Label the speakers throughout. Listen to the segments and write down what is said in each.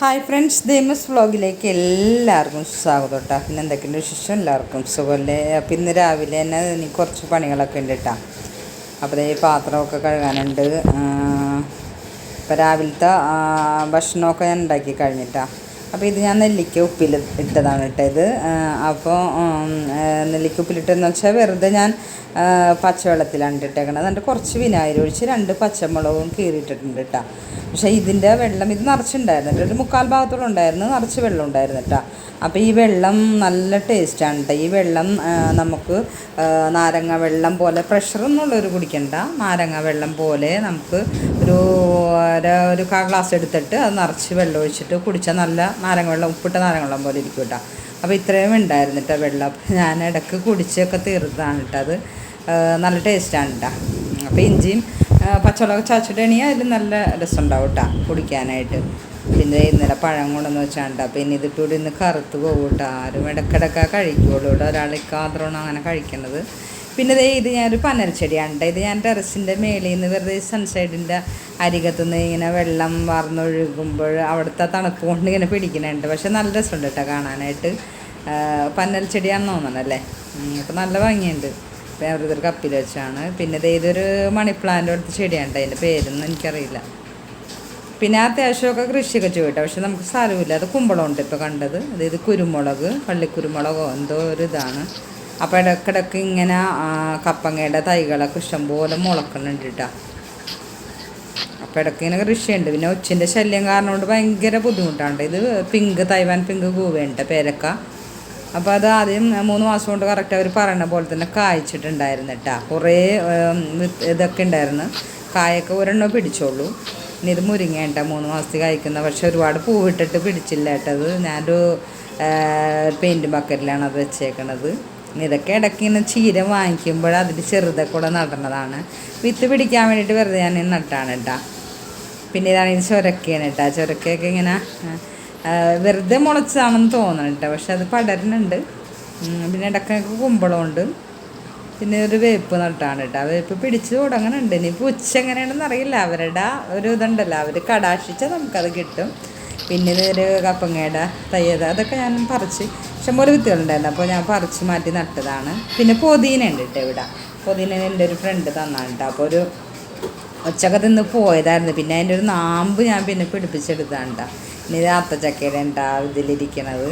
Speaker 1: Hi friends ദേമസ് വ്ളോഗിലേക്ക് എല്ലാവർക്കും സ്വാഗതം കേട്ടോ പിന്നെ എന്തൊക്കെയുണ്ട് വിശേഷം? എല്ലാവർക്കും സുഖമല്ലേ? അപ്പം ഇന്ന് രാവിലെ തന്നെ എനിക്ക് കുറച്ച് പണികളൊക്കെ ഉണ്ട് കേട്ടോ അപ്പോൾ ഈ പാത്രമൊക്കെ കഴുകാനുണ്ട്. ഇപ്പോൾ രാവിലത്തെ ഭക്ഷണമൊക്കെ ഞാൻ ഉണ്ടാക്കി കഴിഞ്ഞിട്ടാ. അപ്പോൾ ഇത് ഞാൻ നെല്ലിക്ക ഉപ്പിൽ ഇട്ടതാണ് കേട്ടോ ഇത്. അപ്പോൾ നെല്ലിക്ക ഉപ്പിലിട്ടെന്ന് വെച്ചാൽ വെറുതെ ഞാൻ പച്ചവെള്ളത്തിലാണ് ഇട്ടേക്കണത് എന്നിട്ട് കുറച്ച് വിനാഗിരി ഒഴിച്ച് രണ്ട് പച്ചമുളകും കീറിയിട്ടിട്ടുണ്ട് കേട്ടോ. പക്ഷേ ഇതിന്റെ വെള്ളം ഇത് നിറച്ചുണ്ടായിരുന്നു ഒരു മുക്കാൽ ഭാഗത്തോളം ഉണ്ടായിരുന്നു. നിറച്ച് വെള്ളം ഉണ്ടായിരുന്നു കേട്ടോ. അപ്പോൾ ഈ വെള്ളം നല്ല ടേസ്റ്റാണ് കേട്ടോ. ഈ വെള്ളം നമുക്ക് നാരങ്ങ വെള്ളം പോലെ പ്രഷറൊന്നുള്ളൊരു കുടിക്കണ്ട. നാരങ്ങ വെള്ളം പോലെ നമുക്ക് ഒരു ഒരു ഗ്ലാസ് എടുത്തിട്ട് അത് നിറച്ച് വെള്ളം ഒഴിച്ചിട്ട് കുടിച്ചാൽ നല്ല നാരങ്ങ വെള്ളം ഉപ്പിട്ട നാരങ്ങ വെള്ളം പോലെ ഇരിക്കും കേട്ടോ. അപ്പോൾ ഇത്രയും ഉണ്ടായിരുന്നു കേട്ടോ വെള്ളം. ഞാൻ ഇടയ്ക്ക് കുടിച്ചൊക്കെ തീർത്താണ് കേട്ടോ അത്. നല്ല ടേസ്റ്റാണ് കേട്ടോ അപ്പോൾ ഇഞ്ചിയും പച്ചമുളക് ചാച്ചിട്ടാണെങ്കിൽ അതിൽ നല്ല രസമുണ്ടാവും കേട്ടോ കുടിക്കാനായിട്ട്. പിന്നെ ഇന്നലെ പഴം കൊണ്ടെന്ന് വെച്ചാണ്ട് പിന്നെ ഇതിട്ട് കൂടി ഇന്ന് കറുത്ത് പോകും കേട്ടോ ആരും ഇടയ്ക്കിടയ്ക്ക് കഴിക്കുള്ളൂ. ഇവിടെ ഒരാൾ ഇക്കാത്രമാണ് അങ്ങനെ കഴിക്കണത്. പിന്നെ ദേ ഇത് ഞാനൊരു പനൽച്ചെടിയാണ് ട്ടോ. ഇത് ഞാൻ ടെറസിന്റെ മേളിൽ നിന്ന് വെറുതെ സൺസൈഡിന്റെ അരികത്തു നിന്ന് ഇങ്ങനെ വെള്ളം വാർന്നൊഴുകുമ്പോൾ അവിടുത്തെ തണുപ്പ് കൊണ്ട് ഇങ്ങനെ പിടിക്കുന്നുണ്ട് പക്ഷെ നല്ല രസമുണ്ട് കേട്ടോ കാണാനായിട്ട്. പന്നൽ ചെടിയാണെന്ന് തോന്നണല്ലേ? അപ്പോൾ നല്ല ഭംഗിയുണ്ട്. അപ്പോൾ ഞാൻ ഒരു കപ്പിൽ വെച്ചാണ്. പിന്നെ ഇതൊരു മണി പ്ലാന്റ് അടുത്ത ചെടിയാണ്. അതിന്റെ പേരൊന്നും എനിക്കറിയില്ല. പിന്നെ അത്യാവശ്യമൊക്കെ കൃഷിയൊക്കെ ചെയ്യും കേട്ടോ. പക്ഷെ നമുക്ക് സ്ഥലമില്ല. അത് കുമ്പളമുണ്ട് ഇപ്പോൾ കണ്ടത്. അതായത് കുരുമുളക് പള്ളിക്കുരുമുളകോ എന്തോ ഒരു ഇതാണ്. അപ്പോൾ ഇടയ്ക്കിടയ്ക്ക് ഇങ്ങനെ കപ്പങ്ങയുടെ തൈകളൊക്കെ ഇഷ്ടംപോലെ മുളക്കുന്നുണ്ട് കേട്ടോ അപ്പോൾ ഇടയ്ക്ക് ഇങ്ങനെ കൃഷിയുണ്ട്. പിന്നെ ഒച്ചിന്റെ ശല്യം കാരണം കൊണ്ട് ഭയങ്കര ബുദ്ധിമുട്ടാണ്. ഇത് പിങ്ക് തൈവാൻ പിങ്ക് കൂവേണ്ട പേരക്ക. അപ്പോൾ അത് ആദ്യം മൂന്ന് മാസം കൊണ്ട് കറക്റ്റ് അവർ പറയുന്ന പോലെ തന്നെ കായ്ച്ചിട്ടുണ്ടായിരുന്നു കേട്ടോ കുറേ ഇതൊക്കെ ഉണ്ടായിരുന്നു. കായൊക്കെ ഒരെണ്ണം പിടിച്ചോളൂ. ഇനി ഇത് മുരിങ്ങ മൂന്ന് മാസത്തിൽ കായ്ക്കുന്ന പക്ഷെ ഒരുപാട് പൂവിട്ടിട്ട് പിടിച്ചില്ല കേട്ടത് ഞാനൊരു പെയിന്റ് ബക്കറ്റിലാണ് അത് വെച്ചേക്കണത്. ഇതൊക്കെ ഇടയ്ക്ക് ഇങ്ങനെ ചീര വാങ്ങിക്കുമ്പോൾ അതിൽ ചെറുതെ കൂടെ നടണതാണ് വിത്ത് പിടിക്കാൻ വേണ്ടിയിട്ട് വെറുതെ ഞാൻ നട്ടാണ് കേട്ടോ. പിന്നെ ഇതാണ് ഇത് ചൊരക്കയാണ് കേട്ടോ. ചൊരക്കയൊക്കെ ഇങ്ങനെ വെറുതെ മുളച്ചതാണെന്ന് തോന്നണം കേട്ടോ. പക്ഷെ അത് പടരുന്നുണ്ട്. പിന്നെ ഇടയ്ക്കൊക്കെ കുമ്പളമുണ്ട്. പിന്നെ ഒരു വേപ്പ് നട്ടാണ് കേട്ടോ. വേപ്പ് പിടിച്ച് തുടങ്ങുന്നുണ്ട് ഇനിയിപ്പോൾ ഉച്ച എങ്ങനെയാണെന്ന് അറിയില്ല. അവരുടെ ഒരു ഇതുണ്ടല്ലോ. അവർ കടാശിച്ചാൽ നമുക്കത് കിട്ടും. പിന്നെ ഇതൊരു കപ്പങ്ങയുടെ തയ്യത് അതൊക്കെ ഞാൻ പറിച്ച്. ഇഷ്ടംപോലെ വിത്തുകളുണ്ടായിരുന്നു. അപ്പോൾ ഞാൻ പറിച്ച് മാറ്റി നട്ടതാണ്. പിന്നെ പൊതീന ഉണ്ട് കേട്ടോ ഇവിടെ. പൊതീന എന്റെ ഒരു ഫ്രണ്ട് തന്നാണ് കേട്ടോ. അപ്പോൾ ഒരു ഒച്ചക്ക തിന്ന് പോയതായിരുന്നു. പിന്നെ അതിന്റെ ഒരു നാമ്പ് ഞാൻ പിന്നെ പിടിപ്പിച്ചെടുത്താണ് കേട്ടോ. ഇനി ഇത് അത്തച്ചക്കയുടെ ഉണ്ടാ ഇതിലിരിക്കണത്?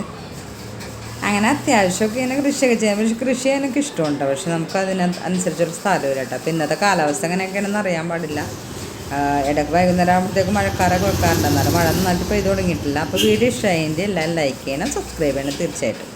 Speaker 1: അങ്ങനെ അത്യാവശ്യമൊക്കെ ഇങ്ങനെ കൃഷിയൊക്കെ ചെയ്യാം. പക്ഷെ കൃഷി എനിക്ക് ഇഷ്ടമുണ്ട്. പക്ഷെ നമുക്ക് അതിന് അനുസരിച്ചൊരു സ്ഥലമില്ല കേട്ടോ. അപ്പോൾ ഇന്നത്തെ കാലാവസ്ഥ എങ്ങനെയൊക്കെയാണെന്ന് അറിയാൻ പാടില്ല. ഇടയ്ക്ക് വൈകുന്നേരം ആകുമ്പോഴത്തേക്ക് മഴക്കാരൊക്കെ വെക്കാറുണ്ട്. എന്നാലും മഴ നന്നായിട്ട് പെയ്ത് തുടങ്ങിയിട്ടില്ല. അപ്പോൾ വീഡിയോ ഇഷ്ടമായെങ്കിൽ എല്ലാം ലൈക്ക് ചെയ്യണം സബ്സ്ക്രൈബ് ചെയ്യണം തീർച്ചയായിട്ടും.